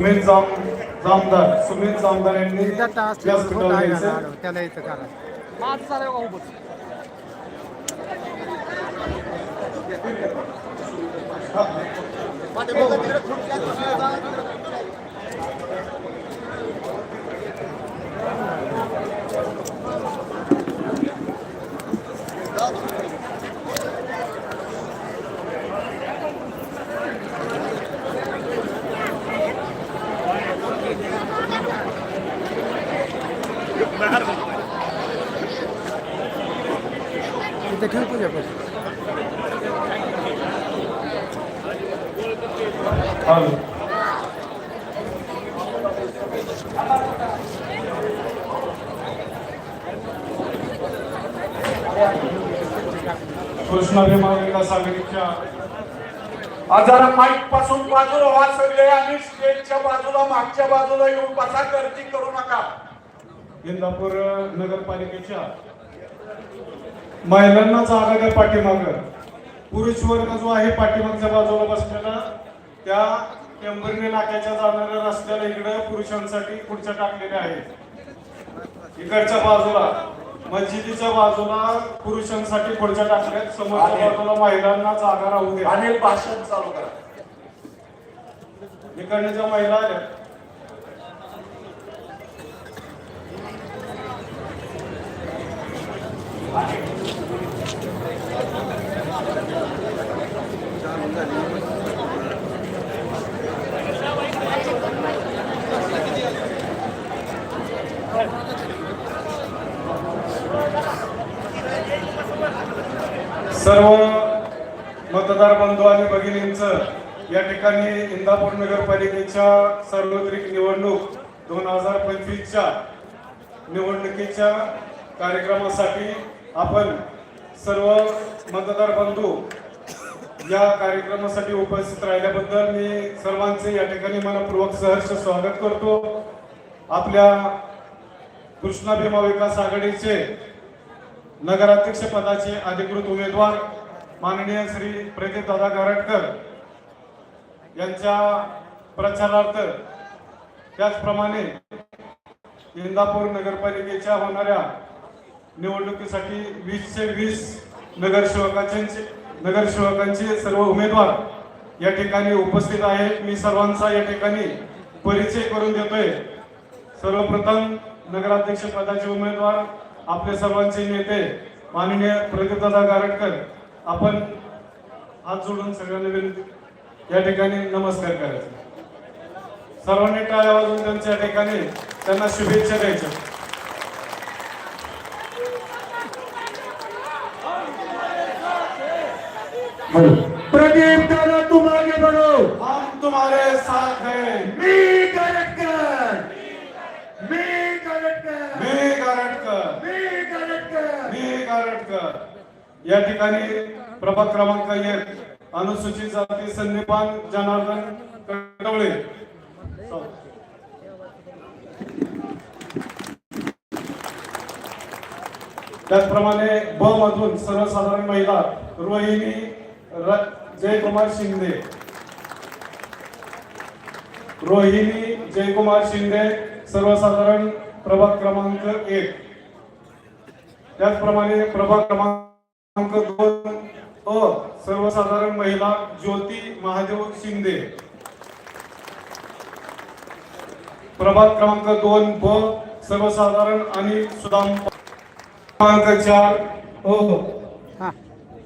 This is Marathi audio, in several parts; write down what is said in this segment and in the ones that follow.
सुमित जाम जामदार सुमित जामदार यांनी व्यासपीठावर यायचं. त्याला इथं करा. इथे ठेव तुझ्या पैसे हॅलो. जरा माईकपासून बाजूला व्हा सगळे आणि स्टेजच्या बाजूला मागच्या बाजूला येऊन बसा गर्दी करू नका इंदापूर नगरपालिकेच्या महिलांना जागा द्या पाठीमाग. पुरुष वर्ग जो आहे पाठीमागच्या बाजूला बसलेला त्या टेंभर्णी नाक्याच्या जाणाऱ्या रस्त्याला इकडे पुरुषांसाठी खुर्च्या टाकलेल्या आहेत. इकडच्या बाजूला मस्जिदीच्या बाजूला पुरुषांसाठी खुर्च्या टाकल्यात. समोरच्या. बाजूला महिलांना जागा राहू द्या. अनिल भाषण चालू करा. इकडच्या ज्या महिला आल्या सर्व मतदार बंधू आणि भगिनींचं या ठिकाणी इंदापूर नगरपालिकेच्या सार्वत्रिक निवडणूक दोन हजार पंचवीसच्या निवडणुकीच्या कार्यक्रमासाठी आपण सर्व मतदार बंधू या कार्यक्रमासाठी उपस्थित राहिल्याबद्दल मी सर्वांचे या ठिकाणी मनपूर्वक सहर्ष स्वागत करतो. आपल्या कृष्णा भीमा विकास आघाडीचे नगराध्यक्ष पदाचे अधिकृत उमेदवार माननीय श्री प्रदीप दादा गारटकर यांच्या प्रचारार्थ त्याचप्रमाणे इंदापूर नगरपालिकेच्या होणाऱ्या निवडणुकीसाठी वीसशे वीस नगरसेवकांचे नगरसेवकांचे सर्व उमेदवार या ठिकाणी उपस्थित आहेत. मी सर्वांचा या ठिकाणी परिचय करून देतोय. सर्वप्रथम नगराध्यक्ष पदाचे उमेदवार आपले सर्वांचे नेते माननीय प्रदीपदादा गारटकर आपण हात जोडून सगळ्यांना विनंती या ठिकाणी नमस्कार करायचा. सर्वांनी टाळ्या वाजून त्यांच्या ठिकाणी त्यांना शुभेच्छा द्यायच्या. प्रदीप दादा तुम आगे बढ़ो हम तुम्हारे साथ हैं। मी गरटकर मी गरटकर मी गारटकर मी गरटकर मी गारटकर या ठिकाणी प्रभाग क्रमांक एक अनुसूचित जाती संदीपान जनार्दन कटवळे. त्याचप्रमाणे ब मधून सर्वसाधारण महिला रोहिणी जयकुमार शिंदे. रोहिणी जयकुमार शिंदे सर्वसाधारण प्रभाग क्रमांक एक. त्याचप्रमाणे प्रभाग क्रमांक दोन अ सर्वसाधारण महिला ज्योती महादेव शिंदे. प्रभाग क्रमांक दोन ब सर्वसाधारण आणि सुदाम क्रमांक चार अ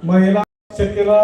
महिला शकीला